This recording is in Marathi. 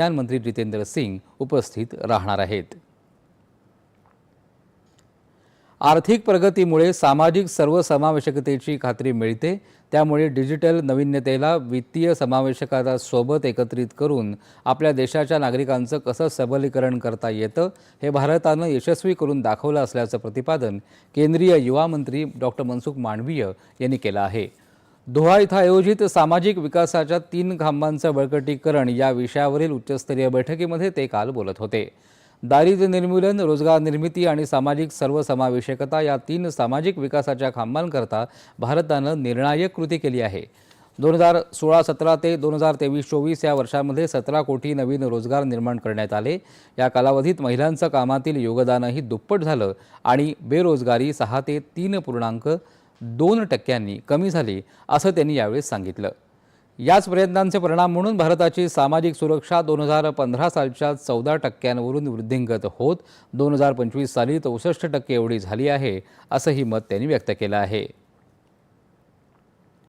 विज्ञान मंत्री जितेंद्र सिंग उपस्थित राहणार आहेत. आर्थिक प्रगतीमुळे सामाजिक सर्वसमावेशकतेची खात्री मिळते त्यामुळे डिजिटल नाविन्यतेला वित्तीय समावेशकता सोबत एकत्रित करून आपल्या देशाच्या नागरिकांचं कसं सबलीकरण करता येतं हे भारतानं यशस्वी करून दाखवलं असल्याचं प्रतिपादन केंद्रीय युवा मंत्री डॉक्टर मनसुख मांडवीय यांनी केलं आहे. दोहा इथं आयोजित सामाजिक विकासाच्या तीन खांबांचं बळकटीकरण या विषयावरील उच्चस्तरीय बैठकीमध्ये ते काल बोलत होते. दारिद्र्य निर्मूलन रोजगार निर्मिती आणि सामाजिक सर्वसमावेशकता या तीन सामाजिक विकासाच्या खांबांकरता भारतानं निर्णायक कृती केली आहे. दोन हजार सोळा सतरा ते दोन हजार तेवीस चोवीस या वर्षामध्ये सतरा कोटी नवीन रोजगार निर्माण करण्यात आले. या कालावधीत महिलांचं कामातील योगदानही दुप्पट झालं आणि बेरोजगारी सहा ते तीन पूर्णांक दोन टक्क्यांनी कमी झाली असं त्यांनी यावेळी सांगितलं. याच प्रयत्नांचे परिणाम म्हणून भारताची सामाजिक सुरक्षा दोन हजार पंधरा सालच्या चौदा टक्क्यांवरून वृद्धिंगत होत दोन हजार पंचवीस साली चौसष्ट टक्के एवढी झाली आहे असंही मत त्यांनी व्यक्त केलं आहे.